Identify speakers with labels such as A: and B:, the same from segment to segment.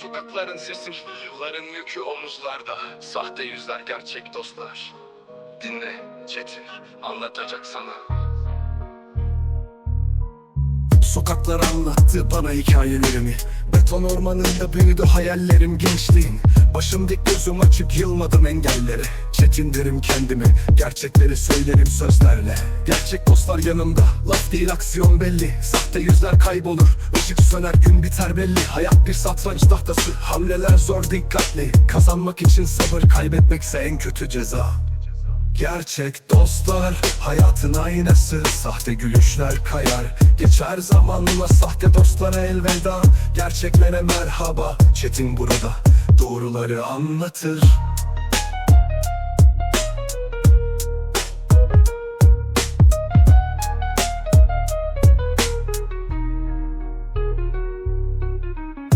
A: Sokakların sesi, yılların yükü omuzlarda. Sahte yüzler gerçek dostlar. Dinle Çetin. Anlatacak sana.
B: Sokaklar anlattı bana hikayelerimi. Beton ormanında büyüdü hayallerim gençliğin Başım dik gözüm açık yılmadım engellere Çetin derim kendimi Gerçekleri söylerim sözlerle. Gerçek dostlar yanımda Laf değil aksiyon belli. Sahte yüzler kaybolur Işık söner gün biter belli. Hayat bir satranç tahtası Hamleler zor dikkatli. Kazanmak için sabır kaybetmekse en kötü ceza. Gerçek dostlar hayatın aynası. Sahte gülüşler kayar Geçer zamanla. Sahte dostlara elveda Gerçeklere merhaba. Çetin burada doğruları anlatır.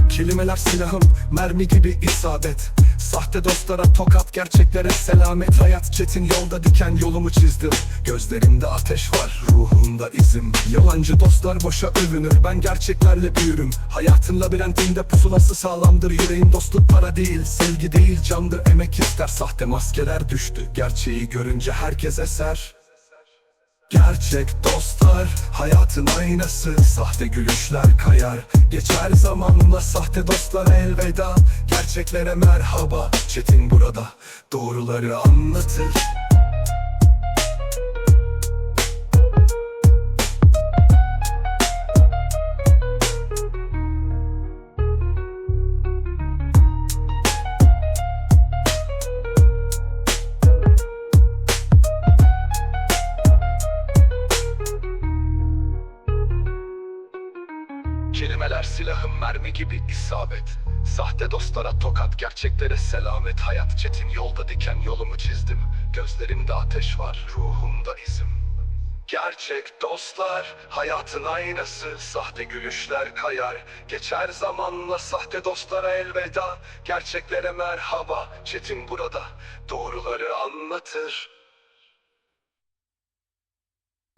B: Kelimeler silahım, mermi gibi isabet Sahte dostlara tokat, gerçeklere selamet. Hayat çetin yolda diken yolumu çizdim. Gözlerimde ateş var, ruhumda izim. Yalancı dostlar boşa övünür, ben gerçeklerle büyürüm. Hayatın labirentinde pusulası sağlamdır Yüreğin dostluk para değil, sevgi değil candır Emek ister, sahte maskeler düştü Gerçeği görünce herkes eser. Gerçek dostlar hayatın aynası. Sahte gülüşler kayar Geçer zamanla sahte dostlara elveda Gerçeklere merhaba. Çetin burada. Doğruları anlatır. Kelimeler silahım mermi gibi isabet Sahte dostlara tokat gerçeklere selamet. Hayat çetin yolda diken yolumu çizdim. Gözlerimde ateş var ruhumda izim. Gerçek dostlar hayatın aynası. Sahte gülüşler kayar. Geçer zamanla sahte dostlara elveda. Gerçeklere merhaba Çetin burada. Doğruları anlatır